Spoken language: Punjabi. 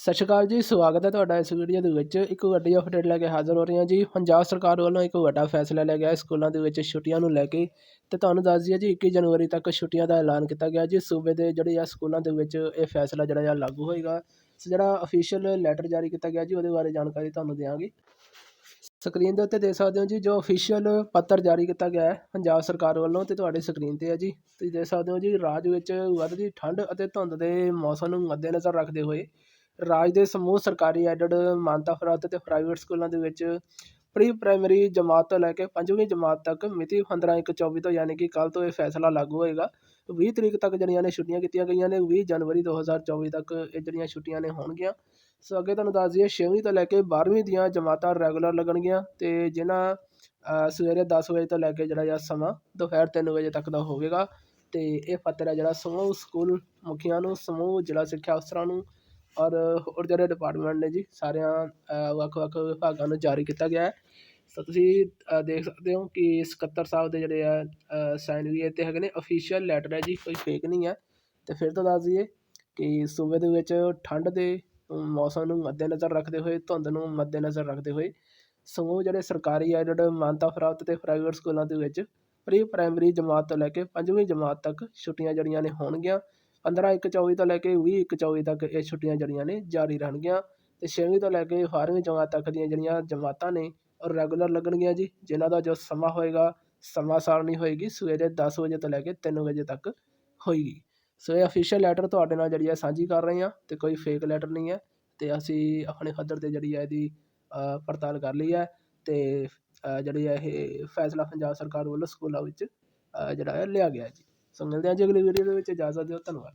ਸਤਿ ਸ਼੍ਰੀ ਅਕਾਲ ਜੀ, ਸਵਾਗਤ ਹੈ ਤੁਹਾਡਾ ਇਸ ਵੀਡੀਓ ਦੇ ਵਿੱਚ। ਇੱਕ ਵੱਡੀ ਅਪਡੇਟ ਲੈ ਕੇ ਹਾਜ਼ਰ ਹੋ ਰਹੇ ਹਾਂ ਜੀ। ਪੰਜਾਬ ਸਰਕਾਰ ਵੱਲੋਂ ਇੱਕ ਵੱਡਾ ਫੈਸਲਾ ਲਿਆ ਗਿਆ। ਸਕੂਲਾਂ ਦੇ ਵਿੱਚ ਛੁੱਟੀਆਂ ਨੂੰ ਲੈ ਕੇ ਤੇ ਤੁਹਾਨੂੰ ਦੱਸ ਦਈਏ ਜੀ 21 ਜਨਵਰੀ ਤੱਕ ਛੁੱਟੀਆਂ ਦਾ ਐਲਾਨ ਕੀਤਾ ਗਿਆ ਜੀ। ਸੂਬੇ ਦੇ ਜਿਹੜੇ ਆ ਸਕੂਲਾਂ ਦੇ ਵਿੱਚ ਇਹ ਫੈਸਲਾ ਜਿਹੜਾ ਆ ਲਾਗੂ ਹੋਏਗਾ। ਸੋ ਜਿਹੜਾ ਅਫੀਸ਼ੀਅਲ ਲੈਟਰ ਜਾਰੀ ਕੀਤਾ ਗਿਆ ਜੀ, ਉਹਦੇ ਬਾਰੇ ਜਾਣਕਾਰੀ ਤੁਹਾਨੂੰ ਦਿਆਂਗੇ। ਸਕਰੀਨ ਦੇ ਉੱਤੇ ਦੇਖ ਸਕਦੇ ਹੋ ਜੀ, ਜੋ ਅਫੀਸ਼ੀਅਲ ਪੱਤਰ ਜਾਰੀ ਕੀਤਾ ਗਿਆ ਹੈ ਪੰਜਾਬ ਸਰਕਾਰ ਵੱਲੋਂ ਤੇ ਤੁਹਾਡੇ ਸਕਰੀਨ ਤੇ ਹੈ ਜੀ। ਤੁਸੀਂ ਦੇਖ ਸਕਦੇ ਹੋ ਜੀ, ਰਾਜ ਵਿੱਚ ਵੱਧਦੀ ਠੰਡ ਅਤੇ ਧੁੰਦ ਦੇ ਮੌਸਮ ਨੂੰ ਮੱਦੇਨਜ਼ਰ ਰੱਖਦੇ ਹੋਏ ਰਾਜ ਦੇ ਸਮੂਹ ਸਰਕਾਰੀ ਐਡਡ ਮਾਨਤਾ ਪ੍ਰਾਪਤ ਅਤੇ ਪ੍ਰਾਈਵੇਟ ਸਕੂਲਾਂ ਦੇ ਵਿੱਚ ਪ੍ਰੀ ਪ੍ਰਾਇਮਰੀ ਜਮਾਤ ਤੋਂ ਲੈ ਕੇ ਪੰਜਵੀਂ ਜਮਾਤ ਤੱਕ ਮਿਤੀ 15/1/24 ਤੋਂ ਯਾਨੀ ਕਿ ਕੱਲ੍ਹ ਤੋਂ ਇਹ ਫੈਸਲਾ ਲਾਗੂ ਹੋਏਗਾ। ਵੀਹ ਤਰੀਕ ਤੱਕ ਜਿਹੜੀਆਂ ਨੇ ਛੁੱਟੀਆਂ ਕੀਤੀਆਂ ਗਈਆਂ ਨੇ, ਵੀਹ ਜਨਵਰੀ 2024 ਤੱਕ ਇਹ ਜਿਹੜੀਆਂ ਛੁੱਟੀਆਂ ਨੇ ਹੋਣਗੀਆਂ। ਸੋ ਅੱਗੇ ਤੁਹਾਨੂੰ ਦੱਸ ਦਈਏ, ਛੇਵੀਂ ਤੋਂ ਲੈ ਕੇ 12ਵੀਂ ਦੀਆਂ ਜਮਾਤਾਂ ਰੈਗੂਲਰ ਲੱਗਣਗੀਆਂ ਤੇ ਜਿਨ੍ਹਾਂ ਸਵੇਰੇ 10 ਵਜੇ ਤੋਂ ਲੈ ਕੇ ਜਿਹੜਾ ਆ ਸਮਾਂ ਦੁਪਹਿਰ 3 ਵਜੇ ਤੱਕ ਦਾ ਹੋਵੇਗਾ। ਤੇ ਇਹ ਪੱਤਰ ਹੈ ਜਿਹੜਾ ਸਮੂਹ ਸਕੂਲ ਮੁਖੀਆਂ ਨੂੰ, ਸਮੂਹ ਜ਼ਿਲ੍ਹਾ ਸਿੱਖਿਆ ਅਫਸਰਾਂ ਨੂੰ ਔਰ ਹੋਰ ਜਿਹੜੇ ਡਿਪਾਰਟਮੈਂਟ ਨੇ ਜੀ, ਸਾਰਿਆਂ ਵੱਖ-ਵੱਖ ਵਿਭਾਗਾਂ ਨੂੰ ਜਾਰੀ ਕੀਤਾ ਗਿਆ ਹੈ। ਸੋ ਤੁਸੀਂ ਦੇਖ ਸਕਦੇ ਹੋ ਕਿ ਸਕੱਤਰ ਸਾਹਿਬ ਦੇ ਜਿਹੜੇ ਆ ਸਾਈਨ ਵੀ ਇਹ 'ਤੇ ਹੈਗੇ ਨੇ। ਅਫੀਸ਼ੀਅਲ ਲੈਟਰ ਹੈ ਜੀ, ਕੋਈ ਫੇਕ ਨਹੀਂ ਹੈ। ਅਤੇ ਫਿਰ ਤੋਂ ਦੱਸ ਦਈਏ ਕਿ ਸੂਬੇ ਦੇ ਵਿੱਚ ਠੰਡ ਦੇ ਮੌਸਮ ਨੂੰ ਮੱਦੇਨਜ਼ਰ ਰੱਖਦੇ ਹੋਏ, ਧੁੰਦ ਨੂੰ ਮੱਦੇਨਜ਼ਰ ਰੱਖਦੇ ਹੋਏ, ਸਮੂਹ ਜਿਹੜੇ ਸਰਕਾਰੀ ਐਡਡ ਮਾਨਤਾ ਪ੍ਰਾਪਤ ਅਤੇ ਪ੍ਰਾਈਵੇਟ ਸਕੂਲਾਂ ਦੇ ਵਿੱਚ ਪ੍ਰੀ ਪ੍ਰਾਇਮਰੀ ਜਮਾਤ ਤੋਂ ਲੈ ਕੇ ਪੰਜਵੀਂ ਜਮਾਤ ਤੱਕ ਛੁੱਟੀਆਂ ਜਿਹੜੀਆਂ ਨੇ ਹੋਣਗੀਆਂ। 15/1/24 ਤੋਂ ਲੈ ਕੇ 20/1/24 ਤੱਕ ਇਹ ਛੁੱਟੀਆਂ ਜਿਹੜੀਆਂ ਨੇ ਜਾਰੀ ਰਹਿਣਗੀਆਂ ਅਤੇ ਛੇਵੀਂ ਤੋਂ ਲੈ ਕੇ 12ਵੀਂ ਜਮਾਤ ਤੱਕ ਦੀਆਂ ਜਿਹੜੀਆਂ ਜਮਾਤਾਂ ਨੇ ਉਹ ਰੈਗੂਲਰ ਲੱਗਣਗੀਆਂ ਜੀ, ਜਿਨ੍ਹਾਂ ਦਾ ਜੋ ਸਮਾਂ ਹੋਏਗਾ, ਸਮਾਂ ਸਾਰਣੀ ਹੋਏਗੀ, ਸਵੇਰੇ 10 ਵਜੇ ਤੋਂ ਲੈ ਕੇ 3 ਵਜੇ ਤੱਕ ਹੋਏਗੀ। ਸੋ ਇਹ ਅਫੀਸ਼ੀਅਲ ਲੈਟਰ ਤੁਹਾਡੇ ਨਾਲ ਜਿਹੜੀ ਹੈ ਸਾਂਝੀ ਕਰ ਰਹੇ ਹਾਂ ਤੇ ਕੋਈ ਫੇਕ ਲੈਟਰ ਨਹੀਂ ਹੈ ਤੇ ਅਸੀਂ ਆਪਣੇ ਪੱਧਰ ਤੇ ਜਿਹੜੀ ਹੈ ਇਹਦੀ ਪੜਤਾਲ ਕਰ ਲਈ ਹੈ ਤੇ ਜਿਹੜੀ ਹੈ ਇਹ ਫੈਸਲਾ ਪੰਜਾਬ ਸਰਕਾਰ ਵੱਲੋਂ ਸਕੂਲਾਂ ਵਿੱਚ ਜਿਹੜਾ ਹੈ ਲਿਆ ਗਿਆ ਜੀ। ਸੋ ਮਿਲਦੇ ਹਾਂ ਜੀ ਅਗਲੀ ਵੀਡੀਓ ਦੇ ਵਿੱਚ। ਇਜਾਜ਼ਤ ਦਿਓ ਧੰਨਵਾਦ।